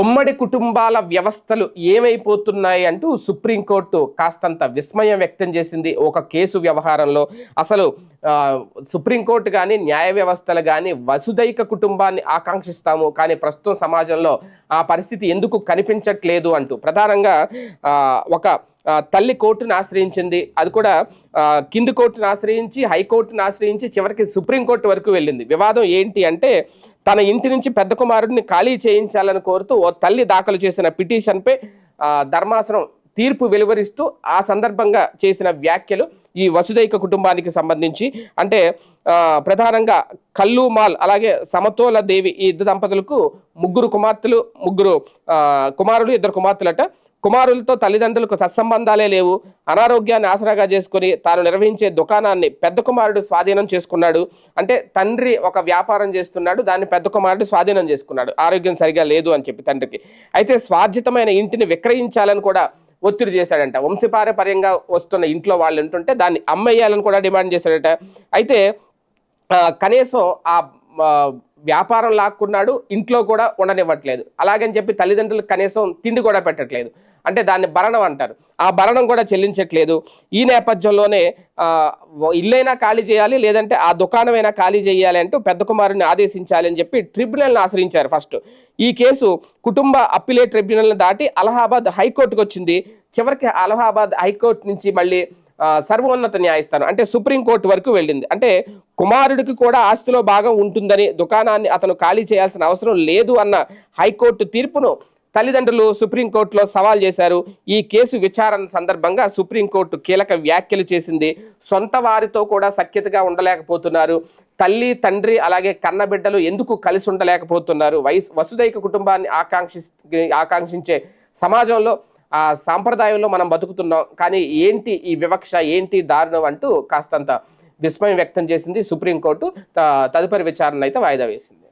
ఉమ్మడి కుటుంబాల వ్యవస్థలు ఏమైపోతున్నాయి అంటూ సుప్రీంకోర్టు కాస్తంత విస్మయం వ్యక్తం చేసింది ఒక కేసు వ్యవహారంలో. అసలు సుప్రీంకోర్టు కానీ న్యాయ వ్యవస్థలు కానీ వసుదైక కుటుంబాన్ని ఆకాంక్షిస్తాము. కానీ ప్రస్తుతం సమాజంలో ఆ పరిస్థితి ఎందుకు కనిపించట్లేదు అంటూ. ప్రధానంగా ఒక తల్లి కోర్టును ఆశ్రయించింది. అది కూడా కింది కోర్టును ఆశ్రయించి హైకోర్టును ఆశ్రయించి చివరికి సుప్రీంకోర్టు వరకు వెళ్ళింది. వివాదం ఏంటి అంటే తన ఇంటి నుంచి పెద్ద కుమారుడిని ఖాళీ చేయించాలని కోరుతూ ఓ తల్లి దాఖలు చేసిన పిటిషన్పై ధర్మాసనం తీర్పు వెలువరిస్తూ ఆ సందర్భంగా చేసిన వ్యాఖ్యలు ఈ వసుదైక కుటుంబానికి సంబంధించి. అంటే ప్రధానంగా కల్లు మాల్ అలాగే సమతోల దేవి ఈ ఇద్దరు దంపతులకు ముగ్గురు కుమార్తెలు ముగ్గురు కుమారులు ఇద్దరు కుమార్తెలట కుమారులతో తల్లిదండ్రులకు సత్సంబంధాలే లేవు. అనారోగ్యాన్ని ఆసరాగా చేసుకుని తాను నిర్వహించే దుకాణాన్ని పెద్ద కుమారుడు స్వాధీనం చేసుకున్నాడు. అంటే తండ్రి ఒక వ్యాపారం చేస్తున్నాడు. దాన్ని పెద్ద కుమారుడు స్వాధీనం చేసుకున్నాడు. ఆరోగ్యం సరిగా లేదు అని చెప్పి తండ్రికి. అయితే స్వార్జితమైన ఇంటిని విక్రయించాలని కూడా ఒత్తిడి చేశాడంట. వంశపారపర్యంగా వస్తున్న ఇంట్లో వాళ్ళు ఉంటుంటే దాన్ని అమ్మేయాలని కూడా డిమాండ్ చేశాడట. అయితే కనీసం ఆ, వ్యాపారం లాక్కున్నాడు ఇంట్లో కూడా ఉండనివ్వట్లేదు. అలాగని చెప్పి తల్లిదండ్రులు కనీసం తిండి కూడా పెట్టట్లేదు. అంటే దాన్ని భరణం అంటారు. ఆ భరణం కూడా చెల్లించట్లేదు. ఈ నేపథ్యంలోనే ఇల్లైనా ఖాళీ చేయాలి లేదంటే ఆ దుకాణమైనా ఖాళీ చేయాలి అంటూ పెద్ద కుమారుని ఆదేశించాలి అని చెప్పి ట్రిబ్యునల్ని ఆశ్రయించారు ఫస్ట్. ఈ కేసు కుటుంబ అప్పిలే ట్రిబ్యునల్ని దాటి అలహాబాద్ హైకోర్టుకు వచ్చింది చివరికి అలహాబాద్ హైకోర్టు నుంచి మళ్ళీ సర్వోన్నత న్యాయస్థానం అంటే సుప్రీంకోర్టు వరకు వెళ్ళింది. అంటే కుమారుడికి కూడా ఆస్తిలో భాగం ఉంటుందని దుకాణాన్ని అతను ఖాళీ చేయాల్సిన అవసరం లేదు అన్న హైకోర్టు తీర్పును తల్లిదండ్రులు సుప్రీంకోర్టులో సవాల్ చేశారు. ఈ కేసు విచారణ సందర్భంగా సుప్రీంకోర్టు కీలక వ్యాఖ్యలు చేసింది. సొంత వారితో కూడా సఖ్యతగా ఉండలేకపోతున్నారు. తల్లి తండ్రి అలాగే కన్నబిడ్డలు ఎందుకు కలిసి ఉండలేకపోతున్నారు? వయసు వసుదైక కుటుంబాన్ని ఆకాంక్షి ఆకాంక్షించే సమాజంలో ఆ సాంప్రదాయంలో మనం బతుకుతున్నాం కానీ ఏంటి ఈ వివక్ష ఏంటి దారుణం అంటూ కాస్తంత విస్మయం వ్యక్తం చేసింది సుప్రీంకోర్టు తదుపరి విచారణ అయితే వాయిదా వేసింది.